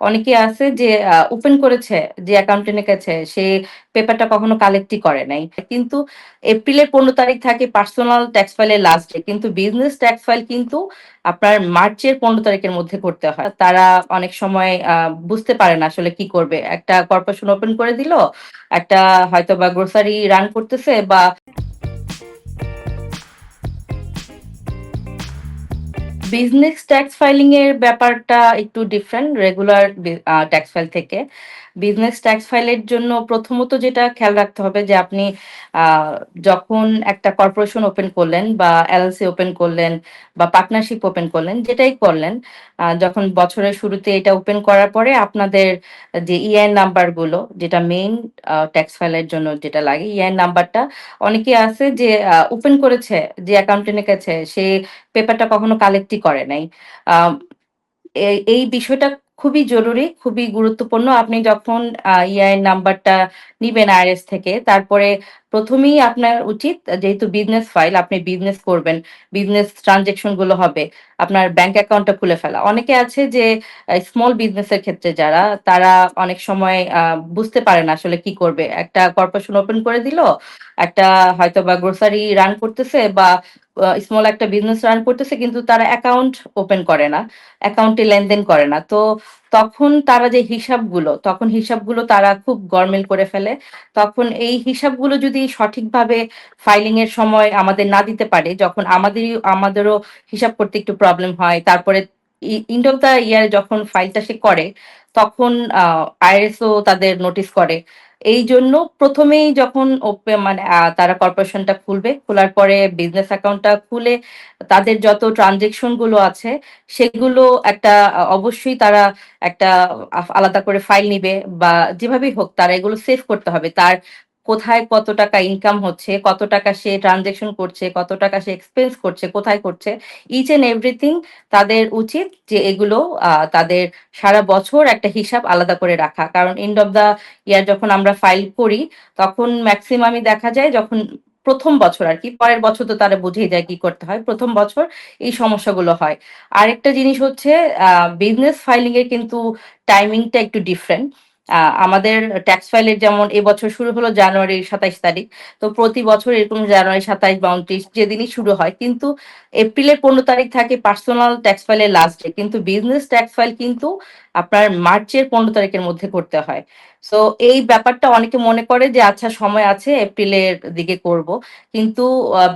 অনেকে আছে যে ওপেন করেছে যে অ্যাকাউন্টেন্টের কাছে, সে পেপারটা কখনো কালেক্টই করে নাই। কিন্তু এপ্রিলের পনেরো তারিখ থাকে পার্সোনাল ট্যাক্স ফাইলের লাস্ট ডে কিন্তু বিজনেস ট্যাক্স ফাইল কিন্তু আপনার মার্চের পনেরো তারিখের মধ্যে করতে হয়। তারা অনেক সময় বুঝতে পারে না আসলে কি করবে। একটা কর্পোরেশন ওপেন করে দিল, একটা হয়তো বা গ্রোসারি রান করতেছে বা বিজনেস ট্যাক্স ফাইলিং এর ব্যাপারটা একটু ডিফারেন্ট রেগুলার ট্যাক্স ফাইল থেকে। বিজনেস ট্যাক্স ফাইলের জন্য প্রথমত যেটা খেয়াল রাখতে হবে যে আপনি যখন একটা কর্পোরেশন ওপেন করলেন বা এলএলসি ওপেন করলেন বা পার্টনারশিপ ওপেন করলেন, যেটাই করলেন যখন বছরের শুরুতে এটা ওপেন করার পরে আপনাদের যে ইআইএন নাম্বারগুলো যেটা মেইন ট্যাক্স ফাইলের জন্য যেটা লাগে ইআইএন নাম্বারটা অনেকে আছে যে ওপেন করেছে, যে অ্যাকাউন্টেন্টের কাছে, সে পেপারটা কখনো কালেক্টই করে নাই। এই বিষয়টা খুবই জরুরি, খুবই গুরুত্বপূর্ণ। আপনি যখন ইআইএন নাম্বারটা নিবেন আইআরএস থেকে, তারপরে প্রথমেই আপনার উচিত, যেহেতু বিজনেস ফাইল আপনি বিজনেস করবেন বিজনেস ট্রানজেকশনগুলো হবে, আপনার ব্যাংক অ্যাকাউন্টটা খুলে ফেলা। অনেকে আছে যে স্মল বিজনেসের ক্ষেত্রে যারা, তারা অনেক সময় বুঝতে পারে না আসলে কি করবে। একটা কর্পোরেশন ওপেন করে দিল, একটা হয়তো বা গ্রোসারি রান করতেছে বা স্মল একটা বিজনেস রান করতেছে, কিন্তু তারা অ্যাকাউন্ট ওপেন করে না অ্যাকাউন্টে লেনদেন করে না। তো তখন তারা যে হিসাবগুলো, তখন হিসাবগুলো তারা খুব গরমেল করে ফেলে। তখন এই হিসাবগুলো যদি সঠিকভাবে ফাইলিং এর সময় আমাদের না দিতে পারে, যখন আমাদেরই, আমাদেরও হিসাব করতে একটু প্রবলেম হয়, তারপরে ইন্ড অফ ইয়ার যখন ফাইলটা সে করে, তখন আইএসও তাদের নোটিস করে। এই জন্য প্রথমেই যখন মানে তারা কর্পোরেশনটা খুলবে, খোলার পরে বিজনেস অ্যাকাউন্টটা খুলে তাদের যত ট্রানজেকশনগুলো আছে, সেগুলো একটা, অবশ্যই তারা একটা আলাদা করে ফাইল নিবে বা যেভাবেই হোক তারা এগুলো সেভ করতে হবে। তার কোথায় কত টাকা ইনকাম হচ্ছে, কত টাকা সে ট্রানজেকশন করছে, কত টাকা সে এক্সপেন্স করছে, কোথায় করছে ইচ এন্ড এভরিথিং তাদের উচিত যে এগুলো তাদের সারা বছর একটা হিসাব আলাদা করে রাখা। কারণ এন্ড অফ দ্য ইয়ার যখন আমরা ফাইল করি, তখন ম্যাক্সিমামই দেখা যায় যখন প্রথম বছর আর কি, পরের বছর তো তারা বুঝেই যায় কি করতে হয়, প্রথম বছর এই সমস্যাগুলো হয়। আরেকটা জিনিস হচ্ছে বিজনেস ফাইলিং এর কিন্তু টাইমিংটা একটু ডিফারেন্ট আমাদের ট্যাক্স ফাইলের যেমন এবছর শুরু হলো জানুয়ারির সাতাইশ তারিখ, তো প্রতি বছর এরকম জানুয়ারি সাতাইশ বা উনত্রিশ যেদিনই শুরু হয়, কিন্তু এপ্রিলের পনেরো তারিখ থাকে পার্সোনাল ট্যাক্স ফাইলের লাস্ট ডে কিন্তু বিজনেস ট্যাক্স ফাইল কিন্তু আপনার মার্চের পনেরো তারিখের মধ্যে করতে হয়। সো এই ব্যাপারটা অনেকে মনে করে যে আচ্ছা সময় আছে, এপ্রিলের দিকে করব। কিন্তু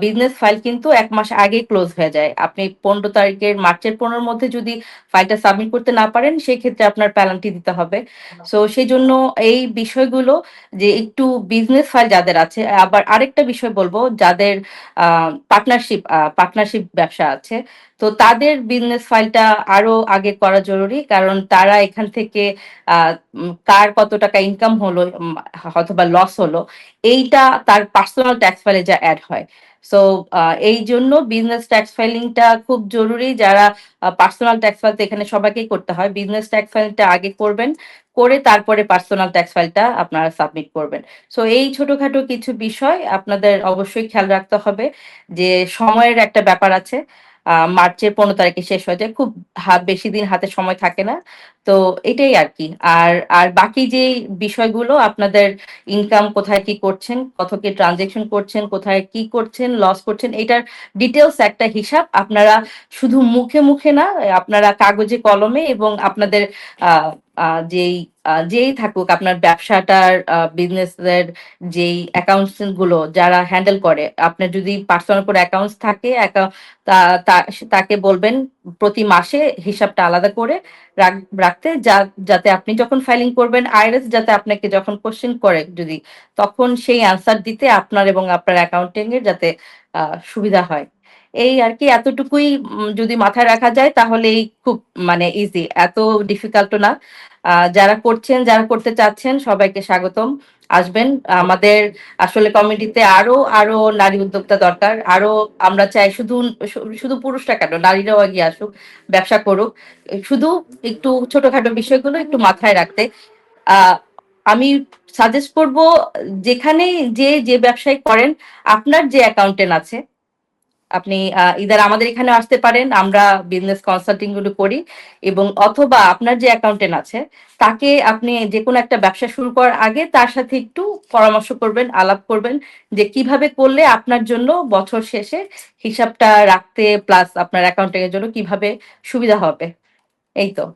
বিজনেস ফাইল কিন্তু এক মাস আগে ক্লোজ হয়ে যায়। আপনি পনেরো তারিখের, মার্চের পনেরোর মধ্যে যদি ফাইলটা সাবমিট করতে না পারেন সেই ক্ষেত্রে আপনার প্যানাল্টি দিতে হবে। সো সেই জন্য এই বিষয়গুলো যে, একটু বিজনেস ফাইল যাদের আছে, আবার আরেকটা বিষয় বলব, যাদের পার্টনারশিপ পার্টনারশিপ ব্যবসা আছে তো তাদের বিজনেস ফাইলটা আরও আগে করা জরুরি, কারণ তারা এখান থেকে কার কত টাকা ইনকাম হলো অথবা লস হলো, এইটা তার পার্সোনাল ট্যাক্স ফাইলে যা অ্যাড হয়। সো এই জন্য বিজনেস ট্যাক্স ফাইলিংটা খুব জরুরি যারা পার্সোনাল ট্যাক্স ফাইল এখানে সবাইকেই করতে হয়। বিজনেস ট্যাক্স ফাইলটা আগে করবেন, করে তারপরে পার্সোনাল ট্যাক্স ফাইলটা আপনারা সাবমিট করবেন। সো এই ছোটখাটো কিছু বিষয় আপনাদের অবশ্যই খেয়াল রাখতে হবে যে, সময়ের একটা ব্যাপার আছে। মার্চের পনেরো তারিখে শেষ হয়ে যায়। খুব বেশি দিন হাতে সময় থাকে না। তো এটাই আর কি। আর আর বাকি যে বিষয়গুলো, আপনাদের ইনকাম কোথায় কি করছেন কত কি ট্রানজেকশন করছেন, কোথায় কি করছেন লস করছেন, এটার ডিটেলস একটা হিসাব। আপনারা শুধু মুখে মুখে না, আপনারা কাগজে কলমে এবং আপনাদের যেই যেই থাকুক আপনার ব্যবসাটার বিজনেসের যেই অ্যাকাউন্টসগুলো যারা হ্যান্ডেল করে, আপনার যদি পার্সোনাল করে অ্যাকাউন্টস থাকে তাকে বলবেন প্রতি মাসে হিসাবটা আলাদা করে রাখতে, যা, যাতে আপনি যখন ফাইলিং করবেন আইআরএস যাতে আপনাকে যখন কোশ্চেন করে যদি, তখন সেই অ্যান্সার দিতে আপনার এবং আপনার অ্যাকাউন্টিং এর যাতে সুবিধা হয়। এই আর কি, এতটুকুই যদি মাথায় রাখা যায় তাহলেই খুব মানে ইজি এত ডিফিকাল্ট না। যারা করছেন, যারা করতে চাচ্ছেন, সবাইকে স্বাগতম। আসবেন, আমাদের আসলে কমিটিতে আরও আরও নারী উদ্যোক্তা দরকার। আরও আমরা চাই শুধু শুধু পুরুষরা কেন, নারীরাও এগিয়ে আসুক, ব্যবসা করুক। শুধু একটু ছোটখাটো বিষয়গুলো একটু মাথায় রাখতে। আমি সাজেস্ট করব যেখানে যে যে ব্যবসায় করেন, আপনার যে অ্যাকাউন্টেন্ট আছে আপনি ইদার আমাদের এখানে আসতে পারেন, আমরা বিজনেস কনসাল্টিংগুলো করি, এবং অথবা আপনার যে অ্যাকাউন্টেন্ট আছে, তাকে আপনি যে কোনো একটা ব্যবসা শুরু করার আগে তার সাথে একটু পরামর্শ করবেন, আলাপ করবেন, যে কীভাবে করলে আপনার জন্য বছর শেষে হিসাবটা রাখতে প্লাস আপনার অ্যাকাউন্টিং এর জন্য কীভাবে সুবিধা হবে। এই তো।